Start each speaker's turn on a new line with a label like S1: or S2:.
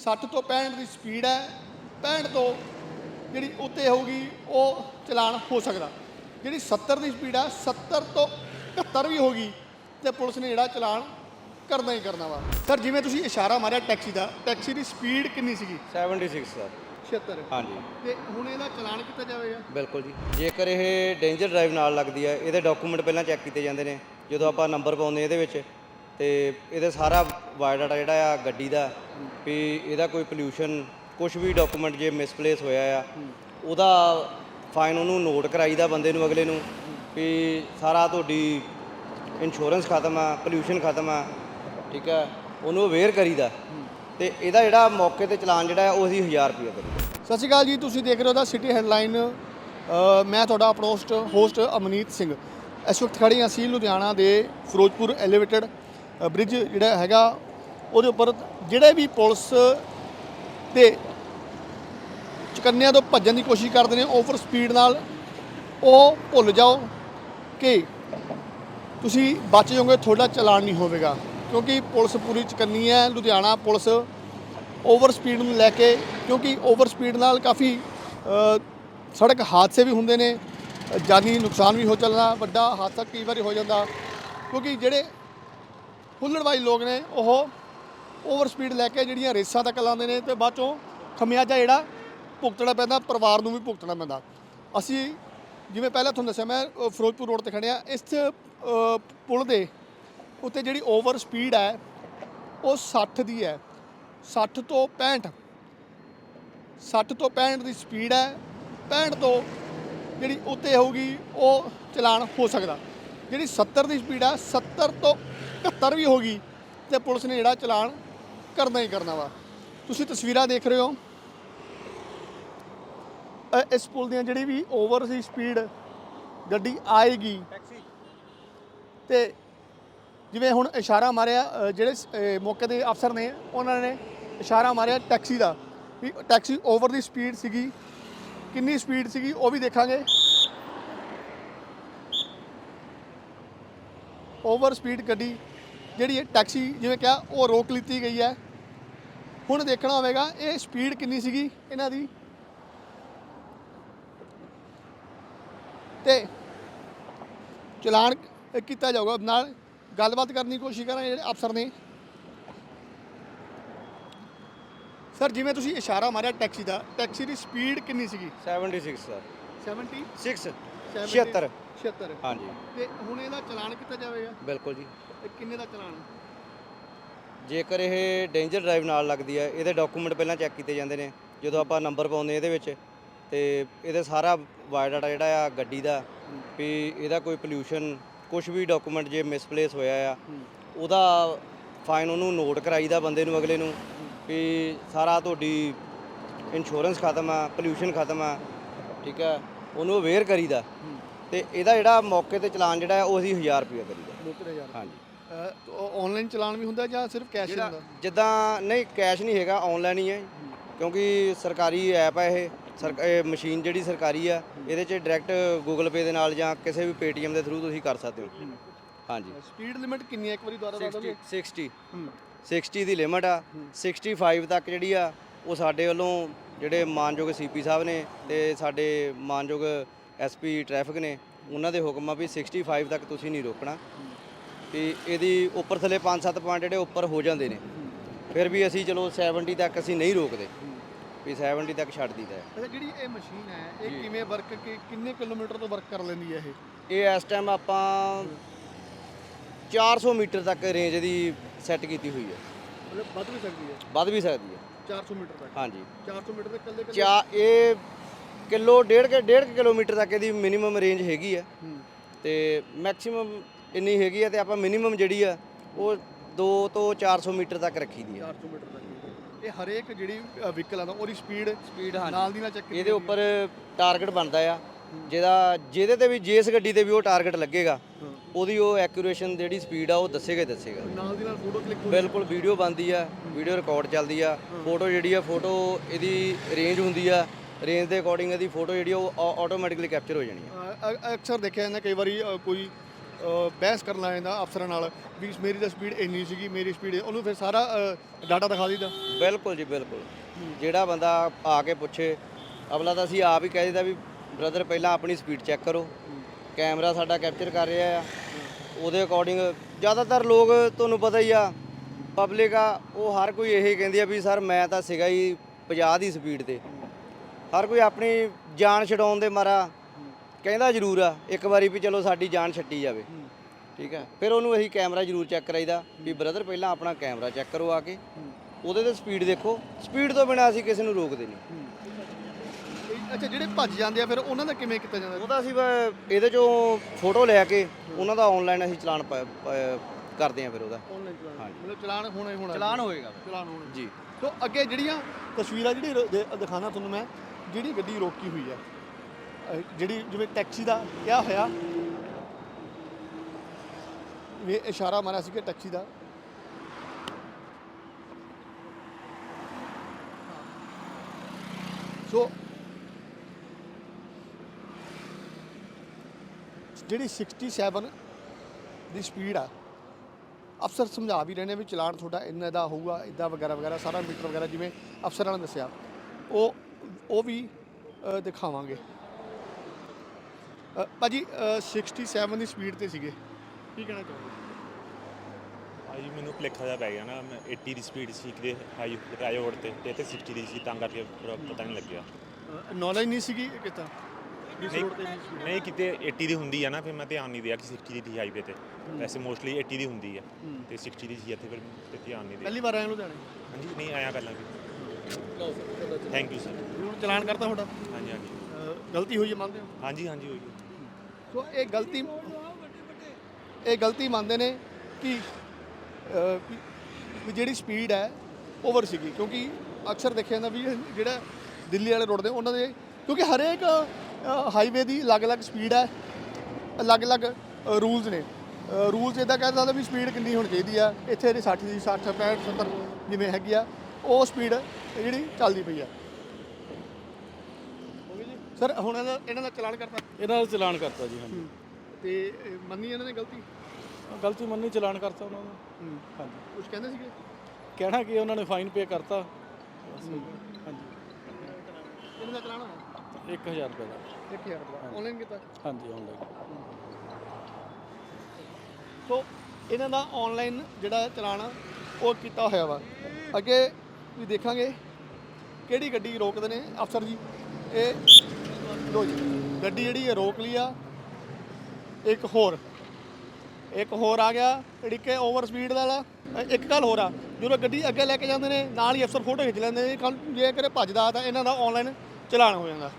S1: 60 ਤੋਂ 65 ਦੀ ਸਪੀਡ ਹੈ 65 ਤੋਂ ਜਿਹੜੀ ਉੱਤੇ ਹੋਊਗੀ ਉਹ ਚਲਾਨ ਹੋ ਸਕਦਾ। ਜਿਹੜੀ 70 ਦੀ ਸਪੀਡ ਹੈ 70 ਤੋਂ 71 ਵੀ ਹੋਗੀ ਤੇ ਪੁਲਿਸ ਨੇ ਜਿਹੜਾ ਚਲਾਨ ਕਰਨਾ ਹੀ ਕਰਨਾ ਵਾ। ਸਰ ਜਿਵੇਂ ਤੁਸੀਂ ਇਸ਼ਾਰਾ ਮਾਰਿਆ ਟੈਕਸੀ ਦਾ ਟੈਕਸੀ ਦੀ ਸਪੀਡ ਕਿੰਨੀ ਸੀਗੀ?
S2: 76 ਸਰ।
S1: 76
S2: ਹਾਂਜੀ।
S1: ਤੇ ਹੁਣ ਇਹਦਾ ਚਲਾਨ ਕੀਤਾ ਜਾਵੇਗਾ?
S2: ਬਿਲਕੁਲ ਜੀ। ਜੇਕਰ ਇਹ ਡੇਂਜਰ ਡਰਾਈਵ ਨਾਲ ਲੱਗਦੀ ਹੈ ਇਹਦੇ ਡਾਕੂਮੈਂਟ ਪਹਿਲਾਂ ਚੈੱਕ ਕੀਤੇ ਜਾਂਦੇ ਨੇ ਜਦੋਂ ਆਪਾਂ ਨੰਬਰ ਪਾਉਂਦੇ ਇਹਦੇ ਵਿੱਚ। ਤੇ ਇਹਦਾ ਸਾਰਾ ਬਾਇਓਡਾਟਾ ਜਿਹੜਾ ਆ ਗੱਡੀ ਦਾ, ਵੀ ਇਹਦਾ ਕੋਈ ਪੋਲਿਊਸ਼ਨ ਕੁਝ ਵੀ ਡਾਕੂਮੈਂਟ ਜੇ ਮਿਸਪਲੇਸ ਹੋਇਆ ਆ, ਉਹਦਾ ਫਾਈਨ ਉਹਨੂੰ ਨੋਟ ਕਰਾਈਦਾ ਬੰਦੇ ਨੂੰ ਅਗਲੇ ਨੂੰ, ਵੀ ਸਾਰਾ ਤੁਹਾਡੀ ਇੰਸ਼ੋਰੈਂਸ ਖਤਮ ਆ ਪੋਲਿਊਸ਼ਨ ਖਤਮ ਆ, ਠੀਕ ਆ, ਉਹਨੂੰ ਅਵੇਅਰ ਕਰੀਦਾ। ਤੇ ਇਹਦਾ ਜਿਹੜਾ ਮੌਕੇ ਤੇ ਚਲਾਨ ਜਿਹੜਾ ਉਹ ਅਸੀਂ 1000 ਰੁਪਏ ਕਰੀਦਾ
S1: ਸਤਿ ਸ਼੍ਰੀ ਅਕਾਲ ਜੀ, ਤੁਸੀਂ ਦੇਖ ਰਹੇ ਹੋ ਦਾ ਸਿਟੀ ਹੈਡਲਾਈਨ ਮੈਂ ਤੁਹਾਡਾ ਆਪਣਾ ਹੋਸਟ ਅਮਨੀਤ ਸਿੰਘ। ਇਸ ਵਕਤ ਖੜੇ ਹਾਂ ਅਸੀਂ ਲੁਧਿਆਣਾ ਦੇ ਫਿਰੋਜ਼ਪੁਰ ਐਲੀਵੇਟਡ ਬ੍ਰਿਜ ਜਿਹੜਾ ਹੈਗਾ, ਉਹਦੇ ਉੱਪਰ ਜਿਹੜੇ ਵੀ ਪੁਲਿਸ ਦੇ ਚੁਕੰਨਿਆਂ ਤੋਂ ਭੱਜਣ ਦੀ ਕੋਸ਼ਿਸ਼ ਕਰਦੇ ਨੇ ਓਵਰ ਸਪੀਡ ਨਾਲ ਉਹ ਭੁੱਲ ਜਾਓ ਕਿ ਤੁਸੀਂ ਬਚ ਜਾਓਗੇ, ਤੁਹਾਡਾ ਚਲਾਨ ਨਹੀਂ ਹੋਵੇਗਾ। ਕਿਉਂਕਿ ਪੁਲਿਸ ਪੂਰੀ ਚੁਕੰਨੀ ਹੈ, ਲੁਧਿਆਣਾ ਪੁਲਿਸ ਓਵਰ ਸਪੀਡ ਨੂੰ ਲੈ ਕੇ, ਕਿਉਂਕਿ ਓਵਰ ਸਪੀਡ ਨਾਲ ਕਾਫੀ ਸੜਕ ਹਾਦਸੇ ਵੀ ਹੁੰਦੇ ਨੇ, ਜਾਨੀ ਨੁਕਸਾਨ ਵੀ ਹੋ ਚੱਲਦਾ ਵੱਡਾ ਹਾਦਸਾ ਕਈ ਵਾਰੀ ਹੋ ਜਾਂਦਾ। ਕਿਉਂਕਿ ਜਿਹੜੇ ਹੁੱਲੜਬਾਈ ਲੋਕ ਨੇ, ਉਹ ਓਵਰ ਸਪੀਡ ਲੈ ਕੇ ਜਿਹੜੀਆਂ ਰੇਸਾਂ ਤੱਕ ਲਾਉਂਦੇ ਨੇ ਤੇ ਬਾਅਦ ਚੋਂ ਖਮਿਆਜਾ ਜਿਹੜਾ ਭੁਗਤਣਾ ਪੈਂਦਾ, ਪਰਿਵਾਰ ਨੂੰ ਵੀ ਭੁਗਤਣਾ ਪੈਂਦਾ। ਅਸੀਂ ਜਿਵੇਂ ਪਹਿਲਾਂ ਤੁਹਾਨੂੰ ਦੱਸਿਆ, ਮੈਂ ਫਿਰੋਜ਼ਪੁਰ ਰੋਡ ਤੇ ਖੜਿਆ ਇਸ ਪੁਲ ਦੇ ਉੱਤੇ ਜਿਹੜੀ ਓਵਰ ਸਪੀਡ ਹੈ, ਉਹ 60 ਦੀ ਹੈ। 60 ਤੋਂ 65 60 ਤੋਂ 65 ਦੀ ਸਪੀਡ ਹੈ 65 ਤੋਂ ਜਿਹੜੀ ਉੱਤੇ ਹੋਊਗੀ, ਉਹ ਚਲਾਨ ਹੋ ਸਕਦਾ। ਜਿਹੜੀ 70 ਦੀ ਸਪੀਡ ਹੈ 70 ਤੋਂ 71 ਵੀ ਹੋਗੀ ਤੇ ਪੁਲਿਸ ਨੇ ਜਿਹੜਾ ਚਲਾਨ ਕਰਨਾ ਹੀ ਕਰਨਾ ਵਾ। ਤੁਸੀਂ ਤਸਵੀਰਾਂ ਦੇਖ ਰਹੇ ਹੋ। ਇਸ ਪੁਲ ਦੀਆਂ ਜਿਹੜੀ ਵੀ ਓਵਰ ਦੀ ਸਪੀਡ ਗੱਡੀ ਆਏਗੀ। ਤੇ ਜਿਵੇਂ ਹੁਣ ਇਸ਼ਾਰਾ ਮਾਰਿਆ ਜਿਹੜੇ ਸ- ਮੌਕੇ ਦੇ ਅਫਸਰ ਨੇ ਉਹਨਾਂ ਨੇ ਇਸ਼ਾਰਾ ਮਾਰਿਆ ਟੈਕਸੀ ਦਾ ਵੀ ਟੈਕਸੀ ਓਵਰ ਦੀ ਸਪੀਡ ਸੀਗੀ। ਕਿੰਨੀ ਸਪੀਡ ਸੀਗੀ ਉਹ ਵੀ ਦੇਖਾਂਗੇ। ਓਵਰ ਸਪੀਡ ਗੱਡੀ ਜਿਹੜੀ ਹੈ ਟੈਕਸੀ ਜਿਵੇਂ ਕਿਹਾ ਉਹ ਰੋਕ ਲਿੱਤੀ ਗਈ ਹੈ। ਹੁਣ ਦੇਖਣਾ ਹੋਵੇਗਾ ਇਹ ਸਪੀਡ ਕਿੰਨੀ ਸੀਗੀ ਇਹਨਾਂ ਦੀ। ਤੇ ਚਲਾਨ ਕੀਤਾ ਜਾਊਗਾ। ਨਾਲ ਗੱਲਬਾਤ ਕਰਨ ਦੀ ਕੋਸ਼ਿਸ਼ ਕਰਾਂਗੇ ਜਿਹੜੇ ਅਫਸਰ ਨੇ। ਸਰ ਜਿਵੇਂ ਤੁਸੀਂ ਇਸ਼ਾਰਾ ਮਾਰਿਆ ਟੈਕਸੀ ਦਾ ਟੈਕਸੀ ਦੀ ਸਪੀਡ ਕਿੰਨੀ ਸੀਗੀ?
S2: 76 ਸਰ।
S1: 70
S2: 6
S1: 70,
S2: 76
S1: 76
S2: ਹਾਂਜੀ।
S1: ਤੇ ਹੁਣ ਇਹਦਾ ਚਲਾਨ ਕੀਤਾ ਜਾਵੇਗਾ?
S2: ਬਿਲਕੁਲ ਜੀ।
S1: ਇਹ ਕਿੰਨੇ ਦਾ ਚਲਾਨ?
S2: ਜੇਕਰ ਇਹ ਡੇਂਜਰ ਡਰਾਈਵ ਨਾਲ ਲੱਗਦੀ ਹੈ ਇਹਦੇ ਡਾਕੂਮੈਂਟ ਪਹਿਲਾਂ ਚੈੱਕ ਕੀਤੇ ਜਾਂਦੇ ਨੇ ਜਦੋਂ ਆਪਾਂ ਨੰਬਰ ਪਾਉਂਦੇ ਇਹਦੇ ਵਿੱਚ ਤੇ ਇਹਦੇ ਸਾਰਾ ਬਾਇਓਡਾਟਾ ਜਿਹੜਾ ਆ ਗੱਡੀ ਦਾ ਵੀ ਇਹਦਾ ਕੋਈ ਪੋਲਿਊਸ਼ਨ ਕੁਝ ਵੀ ਡਾਕੂਮੈਂਟ ਜੇ ਮਿਸਪਲੇਸ ਹੋਇਆ ਆ ਉਹਦਾ ਫਾਈਨ ਉਹਨੂੰ ਨੋਟ ਕਰਾਈਦਾ ਬੰਦੇ ਨੂੰ ਅਗਲੇ ਨੂੰ ਵੀ ਸਾਰਾ ਤੁਹਾਡੀ ਇੰਸ਼ੋਰੈਂਸ ਖਤਮ ਆ ਪੋਲਿਊਸ਼ਨ ਖਤਮ ਆ ਠੀਕ ਆ ਉਹਨੂੰ ਅਵੇਅਰ ਕਰੀਦਾ ਤੇ ਇਹਦਾ ਜਿਹੜਾ ਮੌਕੇ ਤੇ ਚਲਾਨ ਜਿਹੜਾ ਉਹ ਅਸੀਂ 1000 ਰੁਪਏ ਕਰੀਦਾ ਹਾਂਜੀ।
S1: ਆਨਲਾਈਨ ਚਲਾਨ ਵੀ ਹੁੰਦਾ ਜਾਂ ਸਿਰਫ ਕੈਸ਼ ਹੁੰਦਾ?
S2: ਜਿੱਦਾਂ ਨਹੀਂ ਕੈਸ਼ ਨਹੀਂ ਹੈਗਾ ਆਨਲਾਈਨ ਹੀ ਹੈ ਕਿਉਂਕਿ ਸਰਕਾਰੀ ਐਪ ਹੈ ਇਹ। ਇਹ ਮਸ਼ੀਨ ਜਿਹੜੀ ਸਰਕਾਰੀ ਆ ਇਹਦੇ 'ਚ ਡਾਇਰੈਕਟ ਗੂਗਲ ਪੇ ਦੇ ਨਾਲ ਜਾਂ ਕਿਸੇ ਵੀ ਪੇਟੀਐਮ ਦੇ ਥਰੂ ਤੁਸੀਂ ਕਰ ਸਕਦੇ ਹੋ। ਹਾਂਜੀ।
S1: ਸਪੀਡ ਲਿਮਿਟ ਕਿੰਨੀ ਹੈ? ਇੱਕ ਵਾਰੀ ਦੁਬਾਰਾ ਦੱਸ
S2: 60
S1: ਦੋਗੇ
S2: 60
S1: ਹੂੰ।
S2: 60 ਦੀ ਲਿਮਟ ਆ। 65 ਤੱਕ ਜਿਹੜੀ ਆ ਉਹ ਸਾਡੇ ਵੱਲੋਂ ਜਿਹੜੇ ਮਾਨਯੋਗ ਸੀਪੀ ਸਾਹਿਬ ਨੇ ਤੇ ਸਾਡੇ ਮਾਨਯੋਗ ਐਸਪੀ ਟ੍ਰੈਫਿਕ ਨੇ ਉਹਨਾਂ ਦੇ ਹੁਕਮ ਆ ਵੀ 65 ਤੱਕ ਤੁਸੀਂ ਨਹੀਂ ਰੋਕਣਾ। ਤੇ ਇਹਦੀ ਉੱਪਰ ਥੱਲੇ 5-7 ਪੁਆਇੰਟ ਜਿਹੜੇ ਉੱਪਰ ਹੋ ਜਾਂਦੇ ਨੇ। ਫਿਰ ਵੀ ਅਸੀਂ ਚਲੋ 70 ਤੱਕ ਅਸੀਂ ਨਹੀਂ ਰੋਕਦੇ। ਵੀ 70 ਤੱਕ ਛੱਡ ਹੈ।
S1: ਅੱਛਾ ਜਿਹੜੀ ਇਹ ਮਸ਼ੀਨ ਹੈ ਇਹ ਕਿਵੇਂ ਵਰਕ ਕਿੰਨੇ ਕਿਲੋਮੀਟਰ ਤੋਂ ਵਰਕ ਕਰ ਲੈਂਦੀ ਹੈ ਇਹ?
S2: ਇਹ ਇਸ ਟਾਈਮ ਆਪਾਂ 400 ਮੀਟਰ ਤੱਕ ਰੇਂਜ ਦੀ ਸੈੱਟ ਕੀਤੀ ਹੋਈ ਹੈ।
S1: ਮਤਲਬ ਵੱਧ ਵੀ ਸਕਦੀ ਹੈ?
S2: ਵੱਧ ਵੀ ਸਕਦੀ ਹੈ।
S1: 400 ਮੀਟਰ ਤੱਕ?
S2: ਹਾਂਜੀ।
S1: 400 ਮੀਟਰ ਦੇ ਕੱਲੇ ਕੱਲੇ
S2: ਇਹ ਕਿਲੋ ਡੇਢ ਕੇ ਡੇਢ ਕੁ ਕਿਲੋਮੀਟਰ ਤੱਕ ਇਹਦੀ ਮਿਨੀਮਮ ਰੇਂਜ ਹੈਗੀ ਆ। ਤੇ ਮੈਕਸਿਮਮ ਇੰਨੀ ਹੈਗੀ ਆ ਤੇ ਆਪਾਂ ਮਿਨੀਮਮ ਜਿਹੜੀ ਆ ਉਹ 2 ਤੋਂ 400 ਮੀਟਰ ਤੱਕ ਰੱਖੀ ਦੀ ਆ।
S1: 400 ਮੀਟਰ ਤੱਕ ਇਹ ਹਰੇਕ ਜਿਹੜੀ ਵਹੀਕਲ ਆਉਂਦਾ ਉਹਦੀ ਸਪੀਡ
S2: ਸਪੀਡ
S1: ਨਾਲ ਦੀ ਨਾਲ ਚੈੱਕ
S2: ਇਹਦੇ ਉੱਪਰ ਟਾਰਗੇਟ ਬਣਦਾ ਆ। ਜਿਹਦਾ ਜਿਹਦੇ ਤੇ ਵੀ ਜਿਸ ਗੱਡੀ ਤੇ ਵੀ ਉਹ ਟਾਰਗੇਟ ਲੱਗੇਗਾ ਉਹਦੀ ਉਹ ਐਕੂਰੇਸ਼ਨ ਜਿਹੜੀ ਸਪੀਡ ਆ ਉਹ ਦੱਸੇਗਾ ਦੱਸੇਗਾ।
S1: ਨਾਲ ਦੀ ਨਾਲ ਫੋਟੋ ਕਲਿੱਕ
S2: ਬਿਲਕੁਲ ਵੀਡੀਓ ਬਣਦੀ ਆ ਵੀਡੀਓ ਰਿਕਾਰਡ ਚੱਲਦੀ ਆ। ਫੋਟੋ ਜਿਹੜੀ ਆ ਫੋਟੋ ਇਹਦੀ ਰੇਂਜ ਹੁੰਦੀ ਆ ਰੇਂਜ ਦੇ ਅਕੋਰਡਿੰਗ ਇਹਦੀ ਫੋਟੋ ਜਿਹੜੀ ਉਹ ਆਟੋਮੈਟਿਕਲੀ ਕੈਪਚਰ ਹੋ ਜਾਣੀ ਆ।
S1: ਅਕਸਰ ਦੇਖਿਆ ਜਾਂਦਾ ਕਈ ਵਾਰੀ ਅ, ਕੋਈ ਅ, ਬਹਿਸ ਕਰਨ ਲੱਗ ਜਾਂਦਾ ਅਫਸਰਾਂ ਨਾਲ ਵੀ ਮੇਰੀ ਤਾਂ ਸਪੀਡ ਇੰਨੀ ਸੀਗੀ ਮੇਰੀ ਸਪੀਡ ਉਹਨੂੰ ਫਿਰ ਸਾਰਾ ਡਾਟਾ ਦਿਖਾ ਦਿੱਤਾ
S2: ਬਿਲਕੁਲ ਜੀ ਬਿਲਕੁਲ। ਜਿਹੜਾ ਬੰਦਾ ਆ ਕੇ ਪੁੱਛੇ ਅਗਲਾ ਤਾਂ ਅਸੀਂ ਆਪ ਹੀ ਕਹਿ ਦਿੰਦਾ ਵੀ ਬ੍ਰਦਰ ਪਹਿਲਾਂ ਆਪਣੀ ਸਪੀਡ ਚੈੱਕ ਕਰੋ। ਕੈਮਰਾ ਸਾਡਾ ਕੈਪਚਰ ਕਰ ਰਿਹਾ ਆ। ਉਹਦੇ ਅਕੋਰਡਿੰਗ ਜ਼ਿਆਦਾਤਰ ਲੋਕ ਤੁਹਾਨੂੰ ਪਤਾ ਹੀ ਆ ਪਬਲਿਕ ਆ ਉਹ ਹਰ ਕੋਈ ਇਹੀ ਕਹਿੰਦੀ ਆ ਵੀ ਸਰ ਮੈਂ ਤਾਂ ਸੀਗਾ ਹੀ 50 ਦੀ ਸਪੀਡ ਤੇ। ਹਰ ਕੋਈ ਆਪਣੀ ਜਾਨ ਛਡਾਉਣ ਦੇ ਮਾਰਾ ਕਹਿੰਦਾ ਜ਼ਰੂਰ ਆ ਇੱਕ ਵਾਰੀ ਵੀ ਚਲੋ ਸਾਡੀ ਜਾਨ ਛੱਡੀ ਜਾਵੇ। ਠੀਕ ਹੈ? ਫਿਰ ਉਹਨੂੰ ਇਹੀ ਕੈਮਰਾ ਜ਼ਰੂਰ ਚੈੱਕ ਕਰਾਈਦਾ ਵੀ ਬ੍ਰਦਰ ਪਹਿਲਾਂ ਆਪਣਾ ਕੈਮਰਾ ਚੈੱਕ ਕਰੋ ਆ ਕੇ। ਉਹਦੇ ਤੇ ਸਪੀਡ ਦੇਖੋ। ਸਪੀਡ ਤੋਂ ਬਿਨਾ ਅਸੀਂ ਕਿਸੇ ਨੂੰ ਰੋਕਦੇ ਨਹੀਂ।
S1: ਅੱਛਾ ਜਿਹੜੇ ਭੱਜ ਜਾਂਦੇ ਆ ਫਿਰ ਉਹਨਾਂ ਦਾ ਕਿਵੇਂ ਕੀਤਾ ਜਾਂਦਾ?
S2: ਉਹਦਾ ਅਸੀਂ ਬ- ਇਹਦੇ ਚੋਂ ਫੋਟੋ ਲੈ ਕੇ ਉਹਨਾਂ ਦਾ ਆਨਲਾਈਨ ਅਸੀਂ ਚਲਾਨ ਪ- ਪ- ਕਰਦੇ ਆ ਫਿਰ ਉਹਦਾ।
S1: ਆਨਲਾਈਨ ਚਲਾਨ।
S2: ਹਾਂਜੀ।
S1: ਮਤਲਬ ਚਲਾਨ ਹੋਣਾ ਹੀ ਹੋਣਾ।
S2: ਚਲਾਨ ਹੋਏਗਾ
S1: ਚਲਾਨ ਹੋਣਾ।
S2: ਜੀ।
S1: ਸੋ ਅੱਗੇ ਜਿਹੜੀਆਂ ਤਸਵੀਰਾਂ ਜਿਹੜੀ ਰ- ਦੇ- ਦਿਖਾਉਣਾ ਤੁਹਾਨੂੰ ਮੈਂ ਜਿਹੜੀ ਗੱਡੀ ਰੋਕੀ ਹੋਈ ਹੈ, ਅਹ ਜਿਹੜੀ ਜਿਵੇਂ ਟੈਕਸੀ ਦਾ ਕਿਹਾ ਹੋਇਆ ਇਹ ਇਸ਼ਾਰਾ ਮਾਰਿਆ ਸੀ ਕਿ ਟੈਕਸੀ ਦਾ। ਸੋ ਜਿਹੜੀ 67 ਦੀ ਸਪੀਡ ਆ, ਅਫਸਰ ਸਮਝਾ ਵੀ ਰਹੇ ਨੇ ਵੀ ਚਲਾਨ ਤੁਹਾਡਾ ਇੰਨਾ ਦਾ ਹੋਊਗਾ ਇਦਾਂ ਵਗੈਰਾ ਵਗੈਰਾ ਸਾਰਾ ਮੀਟਰ ਵਗੈਰਾ ਜਿਵੇਂ ਅਫਸਰਾਂ ਨੇ ਦੱਸਿਆ। ਉਹ ਉਹ ਵੀ ਦਿਖਾਵਾਂਗੇ। ਭਾਜੀ ਅ, 67 ਦੀ ਸਪੀਡ ਤੇ ਸੀਗੇ। ਕੀ ਕਹਿਣਾ ਚਾਹੋਗੇ?
S3: ਭਾਜੀ ਮੈਨੂੰ ਭੁਲੇਖਾ ਜਿਹਾ ਪੈ ਗਿਆ ਨਾ ਮੈਂ 80 ਦੀ ਸਪੀਡ ਸੀ ਕਿਤੇ ਹਾਈ ਰੋਡ ਤੇ ਤੇ ਇੱਥੇ 60 ਦੀ ਸੀ ਤਾਂ ਕਰਕੇ ਪਤਾ ਨਹੀਂ ਲੱਗਿਆ।
S1: ਨੌਲੇਜ ਨਹੀਂ ਸੀਗੀ ਕਿਤਾ
S3: ਨਹੀਂ ਕਿਤੇ 80 ਦੀ ਹੁੰਦੀ ਆ ਨਾ ਫਿਰ ਮੈਂ ਧਿਆਨ ਨਹੀਂ ਦਿਆ ਕਿ 60 ਦੀ ਥੀ ਹਾਈਵੇ ਤੇ। ਵੈਸੇ ਮੋਸਟਲੀ 80 ਦੀ ਹੁੰਦੀ ਆ। ਤੇ 60 ਦੀ ਸੀ ਇੱਥੇ ਫਿਰ ਧਿਆਨ ਨਹੀਂ ਦਿਆ।
S1: ਪਹਿਲੀ ਵਾਰ ਆਏ ਲੁਧਿਆਣੇ?
S3: ਹਾਂਜੀ ਨਹੀਂ ਆਇਆ ਪਹਿਲਾਂ ਵੀ। ਥੈਂਕ ਯੂ ਸਰ
S1: ਹੁਣ ਚਲਾਨ ਕਰਤਾ ਤੁਹਾਡਾ?
S3: ਹਾਂਜੀ ਹਾਂਜੀ।
S1: ਅ, ਗਲਤੀ ਹੋਈ ਹੈ ਮੰਨਦੇ ਹੋ?
S3: ਹਾਂਜੀ ਹਾਂਜੀ ਹੋਈ
S1: ਸੋ ਇਹ ਗਲਤੀ ਇਹ ਗਲਤੀ ਮੰਨਦੇ ਨੇ ਕਿ ਅ, ਵੀ ਵੀ ਜਿਹੜੀ ਸਪੀਡ ਹੈ ਓਵਰ ਸੀਗੀ। ਕਿਉਂਕਿ ਅਕਸਰ ਦੇਖਿਆ ਜਾਂਦਾ ਵੀ ਇਹ ਜਿਹੜਾ ਦਿੱਲੀ ਵਾਲੇ ਰੋਡ ਦੇ ਉਹਨਾਂ ਦੇ ਕਿਉਂਕਿ ਹਰੇਕ ਹਾਈਵੇ ਦੀ ਅਲੱਗ-ਅਲੱਗ ਸਪੀਡ ਹੈ ਅਲੱਗ-ਅਲੱਗ ਰੂਲਸ ਨੇ। ਰੂਲਸ ਇਦਾਂ ਕਹਿ ਸਕਦਾ ਵੀ ਸਪੀਡ ਕਿੰਨੀ ਹੋਣੀ ਚਾਹੀਦੀ ਆ। ਇੱਥੇ ਦੀ 60 ਦੀ 60 65 70 ਜਿਵੇਂ ਹੈਗੀ ਆ ਉਹ ਸਪੀਡ ਜਿਹੜੀ ਚੱਲਦੀ ਪਈ ਆ। ਸਰ ਹੁਣ ਇਹਨਾਂ ਦਾ- ਇਹਨਾਂ ਦਾ ਚਲਾਨ ਕਰਤਾ?
S4: ਇਹਨਾਂ ਦਾ ਚਲਾਨ ਕਰਤਾ ਜੀ ਹਾਂਜੀ।
S1: ਤੇ ਇਹ ਮੰਨੀ ਇਹਨਾਂ ਨੇ ਗਲਤੀ?
S4: ਗਲਤੀ ਮੰਨੀ ਚਲਾਨ ਕਰਤਾ ਉਹਨਾਂ ਦਾ ਹਾਂਜੀ।
S1: ਕੁਝ ਕਹਿੰਦੇ ਸੀਗੇ?
S4: ਕਹਿਣਾ ਕਿ ਉਹਨਾਂ ਨੇ ਫਾਈਨ ਪੇ ਕਰਤਾ। ਬਸ, ਹਾਂਜੀ।
S1: ਇਹਨਾਂ ਦਾ ਚਲਾਨ ਹੋਇਆ?
S4: 1000 ਰੁਪਏ ਦਾ।
S1: 1000 ਰੁਪਏ ਆਨਲਾਈਨ ਕੀਤਾ?
S4: ਹਾਂਜੀ ਆਨਲਾਈਨ
S1: ਸੋ ਇਹਨਾਂ ਦਾ ਆਨਲਾਈਨ ਜਿਹੜਾ ਚਲਾਨ ਆ, ਉਹ ਕੀਤਾ ਹੋਇਆ ਵਾ। ਅੱਗੇ ਵੀ ਦੇਖਾਂਗੇ ਕਿਹੜੀ ਗੱਡੀ ਰੋਕਦੇ ਨੇ। ਅਫਸਰ ਜੀ ਇਹ ਲੋ ਜੀ ਗੱਡੀ ਜਿਹੜੀ ਹੈ ਰੋਕ ਲਈ ਆ ਇੱਕ ਹੋਰ ਇੱਕ ਹੋਰ ਆ ਗਿਆ ਜਿਹੜੀ ਕਿ ਓਵਰ ਸਪੀਡ ਵਾਲਾ ਅ, ਇੱਕ ਗੱਲ ਹੋਰ ਆ ਜਦੋਂ ਗੱਡੀ ਅੱਗੇ ਲੈ ਕੇ ਜਾਂਦੇ ਨੇ ਨਾਲ ਹੀ ਅਫਸਰ ਫੋਟੋ ਖਿੱਚ ਲੈਂਦੇ ਨੇ ਕੱਲ੍ਹ ਜੇ ਕਰੇ ਭੱਜਦਾ ਤਾਂ ਇਹਨਾਂ ਦਾ ਆਨਲਾਈਨ ਚਲਾਨ ਹੋ ਜਾਂਦਾ।